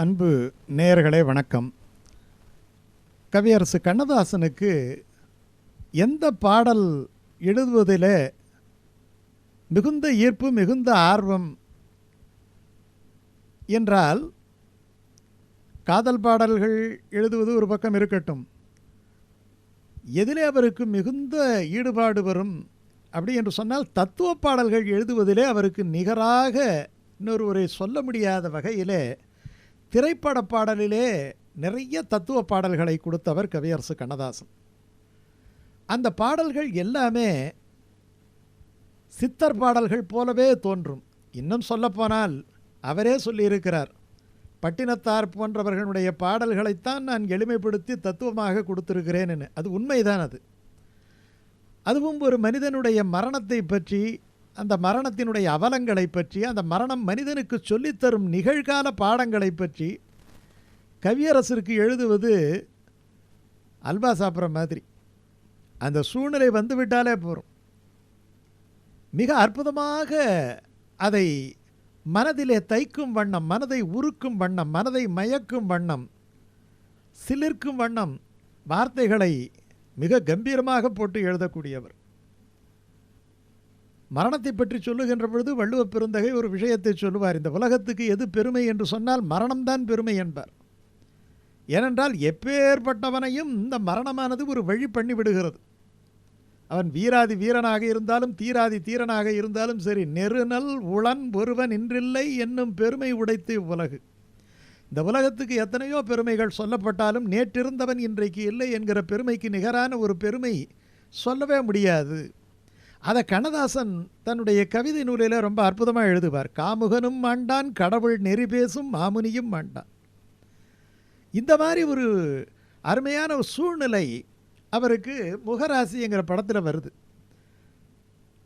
அன்பு நேயர்களே வணக்கம். கவியரசு கண்ணதாசனுக்கு எந்த பாடல் எழுதுவதில் மிகுந்த ஈர்ப்பு மிகுந்த ஆர்வம் என்றால் காதல் பாடல்கள் எழுதுவது ஒரு பக்கம் இருக்கட்டும். எதிலே அவருக்கு மிகுந்த ஈடுபாடு வரும் அப்படி என்று சொன்னால் தத்துவ பாடல்கள் எழுதுவதிலே அவருக்கு நிகராக இன்னொருவரை சொல்ல முடியாத வகையிலே திரைப்பட பாடலிலே நிறைய தத்துவ பாடல்களை கொடுத்தவர் கவியரசு கண்ணதாசன். அந்த பாடல்கள் எல்லாமே சித்தர் பாடல்கள் போலவே தோன்றும். இன்னும் சொல்லப்போனால் அவரே சொல்லியிருக்கிறார் பட்டினத்தார் போன்றவர்களுடைய பாடல்களைத்தான் நான் எளிமைப்படுத்தி தத்துவமாக கொடுத்திருக்கிறேன்னு அது உண்மைதான் அது. அதுவும் ஒரு மனிதனுடைய மரணத்தை பற்றி அந்த மரணத்தினுடைய அவலங்களை பற்றி அந்த மரணம் மனிதனுக்கு சொல்லித்தரும் நிகழ்கால பாடங்களை பற்றி கவியரசருக்கு எழுதுவது அல்வா சாப்பிட்ற மாதிரி. அந்த சூழ்நிலை வந்துவிட்டாலே போகும் மிக அற்புதமாக அதை மனதிலே தைக்கும் வண்ணம் மனதை உருக்கும் வண்ணம் மனதை மயக்கும் வண்ணம் சிலிர்க்கும் வண்ணம் வார்த்தைகளை மிக கம்பீரமாக போட்டு எழுதக்கூடியவர். மரணத்தை பற்றி சொல்லுகின்ற பொழுது வள்ளுவ பெருந்தகை ஒரு விஷயத்தை சொல்லுவார். இந்த உலகத்துக்கு எது பெருமை என்று சொன்னால் மரணம்தான் பெருமை என்பார். ஏனென்றால் எப்பேற்பட்டவனையும் இந்த மரணமானது ஒரு வழி பண்ணி விடுகிறது. அவன் வீராதி வீரனாக இருந்தாலும் தீராதி தீரனாக இருந்தாலும் சரி நெருநல் உளன் ஒருவன் இன்றில்லை என்னும் பெருமை உடைத்து உலகு இந்த உலகத்துக்கு எத்தனையோ பெருமைகள் சொல்லப்பட்டாலும் நேற்றிருந்தவன் இன்றைக்கு இல்லை என்கிற பெருமைக்கு நிகரான ஒரு பெருமை சொல்லவே முடியாது. அதை கண்ணதாசன் தன்னுடைய கவிதை நூலில் ரொம்ப அற்புதமாக எழுதுவார். காமுகனும் மாண்டான் கடவுள் நெறி பேசும் மாமுனியும் மாண்டான். இந்த மாதிரி ஒரு அருமையான ஒரு சூழ்நிலை அவருக்கு முகராசிங்கிற படத்தில் வருது.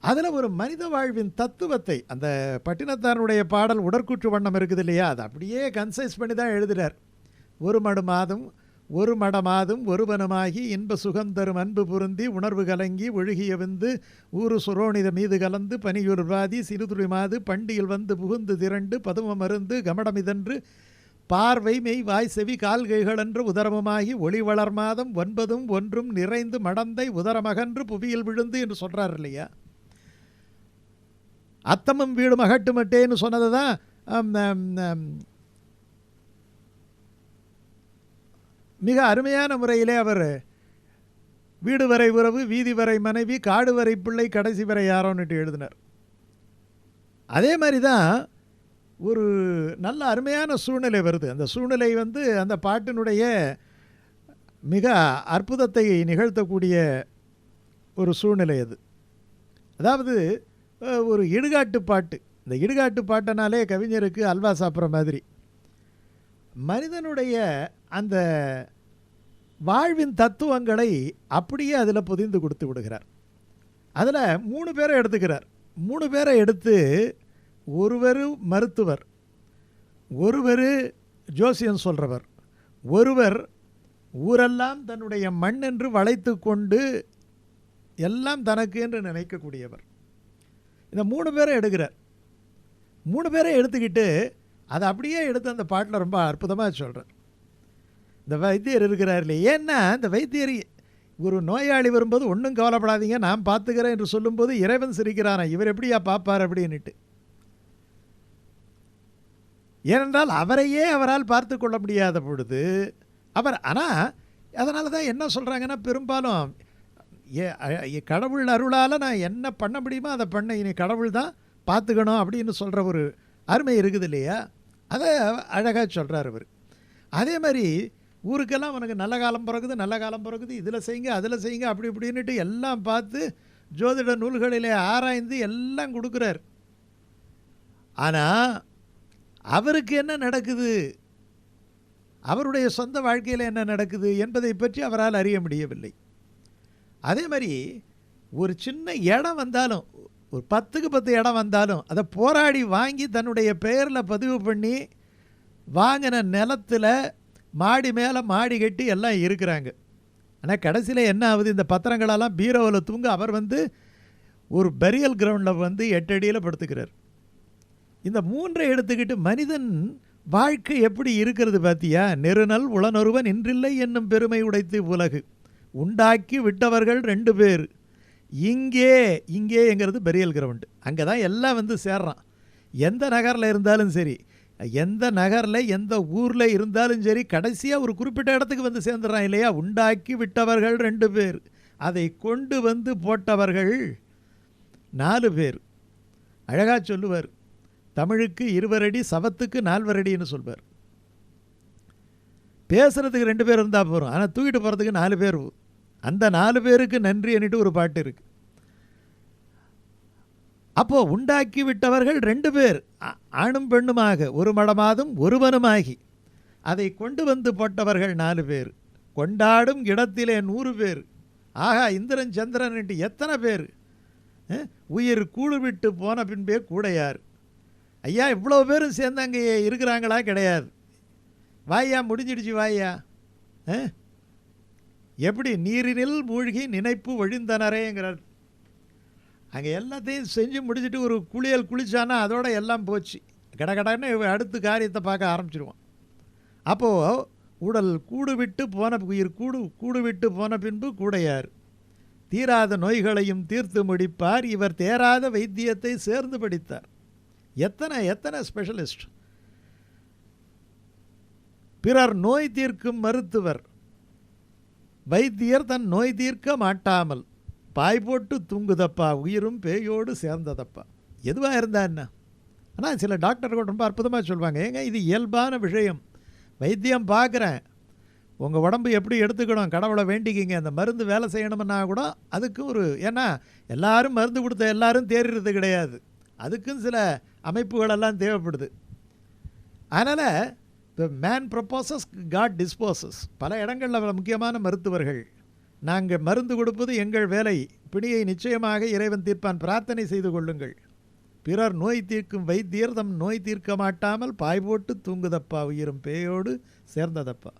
அதில் ஒரு மனித வாழ்வின் தத்துவத்தை அந்த பட்டினத்தாருடைய பாடல் உடற்கூற்று வண்ணம் இருக்குது இல்லையா? அதை அப்படியே கன்சைஸ் பண்ணி தான் எழுதுகிறார் ஒரு மடு மாதம் ஒரு மடமாதும் ஒருவனுமாகி இன்ப சுகந்தரும் அன்பு பொருந்தி உணர்வு கலங்கி ஒழுகிய வந்து ஊரு சுரோணித மீது கலந்து பனியுர்வாதி சிறுதுளி மாது பண்டியில் வந்து புகுந்து திரண்டு பதும மருந்து கமடமிதன்று பார்வை மெய் வாய் செவி கால்கைகளன்று உதரமுமாகி ஒளி வளர் மாதம் ஒன்பதும் ஒன்றும் நிறைந்து மடந்தை உதரமகன்று புவியில் விழுந்து என்று சொல்கிறார் இல்லையா? அத்தமும் வீடு மகட்டுமட்டேன்னு சொன்னது தான் மிக அருமையான முறையிலே அவர் வீடு வரை உறவு வீதி வரை மனைவி காடு வரை பிள்ளை கடைசி வரை யாரோன்னுட்டு எழுதினார். அதே மாதிரி தான் ஒரு நல்ல அருமையான சூழ்நிலை வருது. அந்த சூழ்நிலை வந்து அந்த பாட்டினுடைய மிக அற்புதத்தை நிகழ்த்தக்கூடிய ஒரு சூழ்நிலை அது. அதாவது ஒரு இடுகாட்டு பாட்டு. இந்த இடுகாட்டு பாட்டனாலே கவிஞருக்கு அல்வா சாப்பிட்ற மாதிரி. மனிதனுடைய அந்த வாழ்வின் தத்துவங்களை அப்படியே அதில் பொதிந்து கொடுத்து விடுகிறார். அதில் மூணு பேரை எடுத்துக்கிறார். மூணு பேரை எடுத்து ஒருவர் மருத்துவர் ஒருவர் ஜோசியம் சொல்கிறவர் ஒருவர் ஊரெல்லாம் தன்னுடைய மண் என்று வளைத்து கொண்டு எல்லாம் தனக்கு என்று நினைக்கக்கூடியவர். இந்த மூணு பேரை எடுக்கிறார். மூணு பேரை எடுத்துக்கிட்டு அதை அப்படியே எடுத்து அந்த பாட்டில் ரொம்ப அற்புதமாக சொல்கிறேன் இந்த வைத்தியர் இருக்கிறார் இல்லையே ஏன்னா இந்த வைத்தியர் ஒரு நோயாளி வரும்போது ஒன்றும் கவலைப்படாதீங்க நான் பார்த்துக்கிறேன் என்று சொல்லும்போது இறைவன் சிரிக்கிறானா? இவர் எப்படியா பார்ப்பார் அப்படின்னுட்டு. ஏனென்றால் அவரையே அவரால் பார்த்து கொள்ள முடியாத பொழுது அவர் ஆனால் அதனால தான் என்ன சொல்கிறாங்கன்னா பெரும்பாலும் ஏ கடவுள் அருளால் நான் என்ன பண்ண முடியுமோ அதை பண்ண இனி கடவுள் தான் பார்த்துக்கணும் அப்படின்னு சொல்கிற ஒரு அருமை இருக்குது இல்லையா? அதை அழகாக சொல்கிறார் அவர் அதே மாதிரி ஊருக்கெல்லாம் உனக்கு நல்ல காலம் பிறகுது நல்ல காலம் பிறகுது இதில் செய்யுங்க அதில் செய்யுங்க அப்படி இப்படின்னுட்டு எல்லாம் பார்த்து ஜோதிட நூல்களிலே ஆராய்ந்து எல்லாம் கொடுக்குறார். ஆனால் அவருக்கு என்ன நடக்குது? அவருடைய சொந்த வாழ்க்கையில் என்ன நடக்குது என்பதை பற்றி அவரால் அறிய முடியவில்லை. அதே மாதிரி ஒரு சின்ன இடம் வந்தாலும் ஒரு பத்துக்கு பத்து இடம் வந்தாலும் அதை போராடி வாங்கி தன்னுடைய பெயரில் பதிவு பண்ணி வாங்கின நிலத்தில் மாடி மேலே மாடி கட்டி எல்லாம் இருக்கிறாங்க. ஆனால் கடைசியில் என்ன ஆகுது? இந்த பத்திரங்களெல்லாம் பீரோவில் தூங்க அவர் வந்து ஒரு பெரியல் கிரவுண்டில் வந்து எட்டடியில் படுத்துக்கிறார். இந்த மூன்றை எடுத்துக்கிட்டு மனிதன் வாழ்க்கை எப்படி இருக்கிறது பார்த்தியா நெருநல் உளனொருவன் இன்றில்லை என்னும் பெருமை உடைத்து உலகு. உண்டாக்கி விட்டவர்கள் ரெண்டு பேர். இங்கே இங்கேங்கிறது பெரியல் கிரவுண்டு அங்கே தான் எல்லாம் வந்து சேர்றான். எந்த நகரில் இருந்தாலும் சரி எந்த நகரில் எந்த ஊரில் இருந்தாலும் சரி கடைசியாக ஒரு குறிப்பிட்ட இடத்துக்கு வந்து சேர்ந்துடுறான் இல்லையா? உண்டாக்கி விட்டவர்கள் ரெண்டு பேர். அதை கொண்டு வந்து போட்டவர்கள் நாலு பேர். அழகாக சொல்லுவார். தமிழுக்கு இருவரடி சவத்துக்கு நால்வரடின்னு சொல்வார். பேசுகிறதுக்கு ரெண்டு பேர் இருந்தால் போகிறோம் ஆனால் தூக்கிட்டு போகிறதுக்கு நாலு பேர் அந்த நாலு பேருக்கு நன்றி அன்னிட்டு ஒரு பாட்டு இருக்கு. அப்போ உண்டாக்கி விட்டவர்கள் ரெண்டு பேர் ஆணும் பெண்ணுமாக ஒரு மடமாதும் ஒருவனுமாகி அதை கொண்டு வந்து போட்டவர்கள் நாலு பேர் கொண்டாடும் இடத்திலே நூறு பேர் ஆகா இந்திரன் சந்திரன் என்று எத்தனை பேர்? உயிர் கூடு விட்டு போன பின்பே கூட யார் ஐயா இவ்வளோ பேரும் சேர்ந்து அங்கே இருக்கிறாங்களா? கிடையாது. வாயா முடிஞ்சிடுச்சு வாயா ஆ எப்படி நீரினில் மூழ்கி நினைப்பு ஒழிந்தனரேங்கிறார் அங்கே எல்லாத்தையும் செஞ்சு முடிச்சுட்டு ஒரு குளியல் குளிச்சானா அதோட எல்லாம் போச்சு. கடகடன்னு இவன் அடுத்த காரியத்தை பார்க்க ஆரம்பிச்சிருவான். அப்போது உடல் கூடு விட்டு போன உயிர் கூடு கூடு விட்டு போன பின்பு கூடையார். தீராத நோய்களையும் தீர்த்து முடிப்பார். இவர் தேராத வைத்தியத்தை சேர்ந்து படித்தார். எத்தனை எத்தனை ஸ்பெஷலிஸ்ட் பிறர் நோய் தீர்க்கும் மருத்துவர். வைத்தியர் தன் நோய் தீர்க்க மாட்டாமல் பாய் போட்டு தூங்குதப்பா உயிரும் பேயோடு சேர்ந்ததப்பா. எதுவாக இருந்தா என்ன? ஆனால் சில டாக்டர்கள் ரொம்ப அற்புதமாக சொல்லுவாங்க ஏங்க இது இயல்பான விஷயம். வைத்தியம் பார்க்குறேன் உங்கள் உடம்பு எப்படி எடுத்துக்கணும்? கடவுளை வேண்டிக்கிங்க. அந்த மருந்து வேலை செய்யணும்னா கூட அதுக்கும் ஒரு ஏன்னா எல்லாரும் மருந்து கொடுத்த எல்லாரும் தேறுறது கிடையாது. அதுக்கும் சில அமைப்புகளெல்லாம் தேவைப்படுது. அதனால் இப்போ மேன் ப்ரப்போசஸ் காட் டிஸ்போசஸ் பல இடங்களில் முக்கியமான மருத்துவர்கள். நாங்கள் மருந்து கொடுப்பது எங்கள் வேலை. பிணியை நிச்சயமாக இறைவன் தீர்ப்பான். பிரார்த்தனை செய்து கொள்ளுங்கள். பிறர் நோய் தீர்க்கும் வைத்தியர் தம் நோய் தீர்க்க மாட்டாமல் பாய் போட்டு தூங்குதப்பா. உயிரும் பேயோடு சேர்ந்ததப்பா.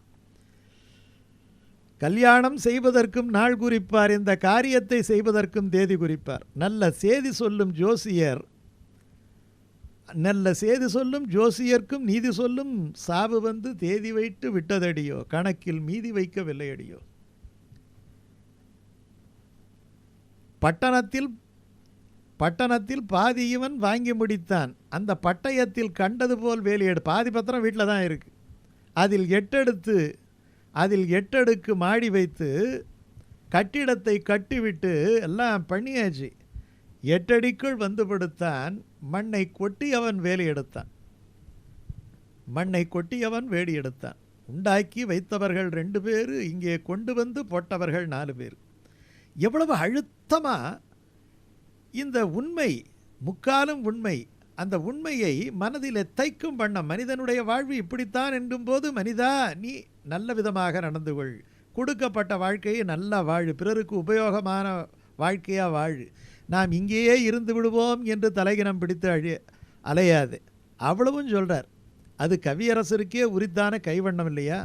கல்யாணம் செய்வதற்கும் நாள் குறிப்பார். இந்த காரியத்தை செய்வதற்கும் தேதி குறிப்பார். நல்ல செய்தி சொல்லும் ஜோசியர் நல்ல செய்தி சொல்லும் ஜோசியர்க்கும் நீதி சொல்லும் சாவு வந்து தேதி வைத்து விட்டதடியோ? கணக்கில் மீதி வைக்கவில்லையடியோ பட்டணத்தில் பட்டணத்தில் பாதி இவன் வாங்கி முடித்தான். அந்த பட்டயத்தில் கண்டது போல் வேலையெடு பாதி பத்திரம் வீட்டில் தான் இருக்குது அதில் எட்டெடுத்து அதில் எட்டடுக்கு மாடி வைத்து கட்டிடத்தை கட்டிவிட்டு எல்லாம் பண்ணியாச்சு. எட்டடிக்குள் வந்து படுத்தான். மண்ணை கொட்டி அவன் வேலி எடுத்தான். மண்ணை கொட்டி அவன் வேடி எடுத்தான். உண்டாக்கி வைத்தவர்கள் ரெண்டு பேர் இங்கே கொண்டு வந்து போட்டவர்கள் நாலு பேர். எவ்வளவு அழுத்தமாக இந்த உண்மை முக்காலும் உண்மை அந்த உண்மையை மனதில் தைக்கும் வண்ணம் மனிதனுடைய வாழ்வு இப்படித்தான் என்றும்போது மனிதா நீ நல்ல விதமாக நடந்து கொள். கொடுக்கப்பட்ட வாழ்க்கையை நல்லா வாழு. பிறருக்கு உபயோகமான வாழ்க்கையாக வாழ். நாம் இங்கேயே இருந்து விடுவோம் என்று தலைகினம் பிடித்து அழி அலையாது. அவ்வளவும் சொல்கிறார் அது கவியரசருக்கே உரித்தான கைவண்ணம் இல்லையா?